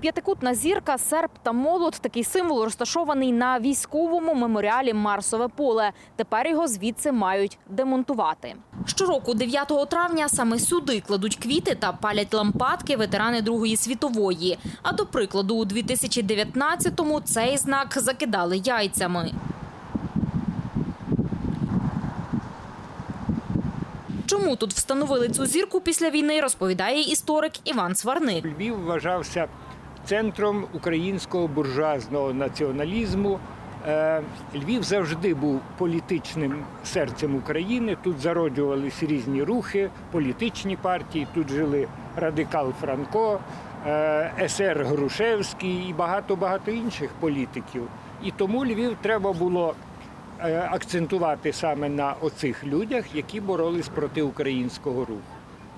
П'ятикутна зірка, серп та молот – такий символ розташований на військовому меморіалі Марсове поле. Тепер його звідси мають демонтувати. Щороку, 9 травня, саме сюди кладуть квіти та палять лампадки ветерани Другої світової. А до прикладу, у 2019-му цей знак закидали яйцями. Чому тут встановили цю зірку після війни, розповідає історик Іван Сварник. Львів вважався центром українського буржуазного націоналізму. Е, Львів завжди був політичним серцем України. Тут зароджувались різні рухи, політичні партії. Тут жили радикал Франко, е, есер Грушевський і багато багато інших політиків. І тому Львів треба було е, акцентувати саме на оцих людях, які боролись проти українського руху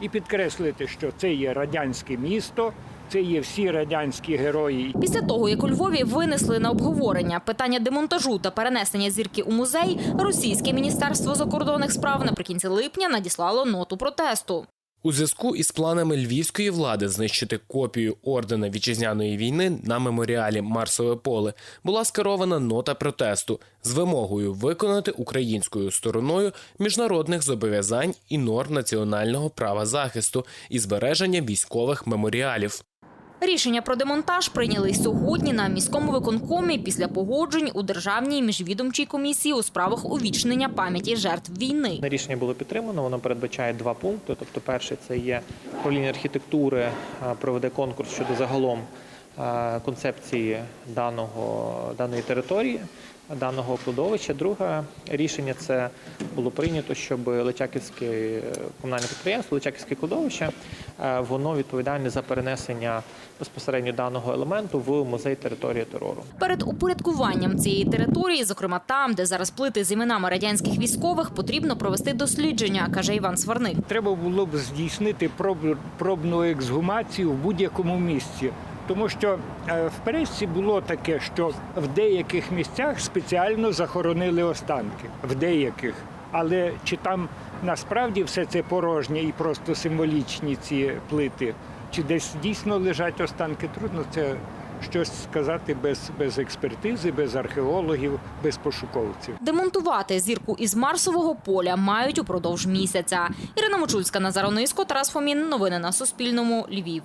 і підкреслити, що це є радянське місто, це є всі радянські герої. Після того, як у Львові винесли на обговорення питання демонтажу та перенесення зірки у музей, російське міністерство закордонних справ наприкінці липня надіслало ноту протесту. У зв'язку із планами львівської влади знищити копію ордена вітчизняної війни на меморіалі Марсове поле була скерована нота протесту з вимогою виконати українською стороною міжнародних зобов'язань і норм національного права захисту і збереження військових меморіалів. Рішення про демонтаж прийняли сьогодні на міському виконкомі після погоджень у державній міжвідомчій комісії у справах увічнення пам'яті жертв війни. Рішення було підтримано. Воно передбачає два пункти. Тобто, перший це є управління архітектури е, проведе конкурс щодо загалом е, концепції даного даної території, даного кладовища. Друге рішення це було прийнято, щоб Личаківське е, комунальне підприємство, Личаківське кладовище, воно відповідальне за перенесення безпосередньо даного елементу в музей території терору. Перед упорядкуванням цієї території, зокрема там, де зараз плити з іменами радянських військових, потрібно провести дослідження, каже Іван Сварник. Треба було б здійснити проб- пробну ексгумацію в будь-якому місці. Тому що е, в пресі було таке, що в деяких місцях спеціально захоронили останки, в деяких. Але чи там насправді все це порожнє і просто символічні ці плити, чи десь дійсно лежать останки, трудно це щось сказати без, без експертизи, без археологів, без пошуковців. Демонтувати зірку із Марсового поля мають упродовж місяця. Ірина Мочульська, Назар Ониско, Тарас Фомін. Новини на Суспільному. Львів.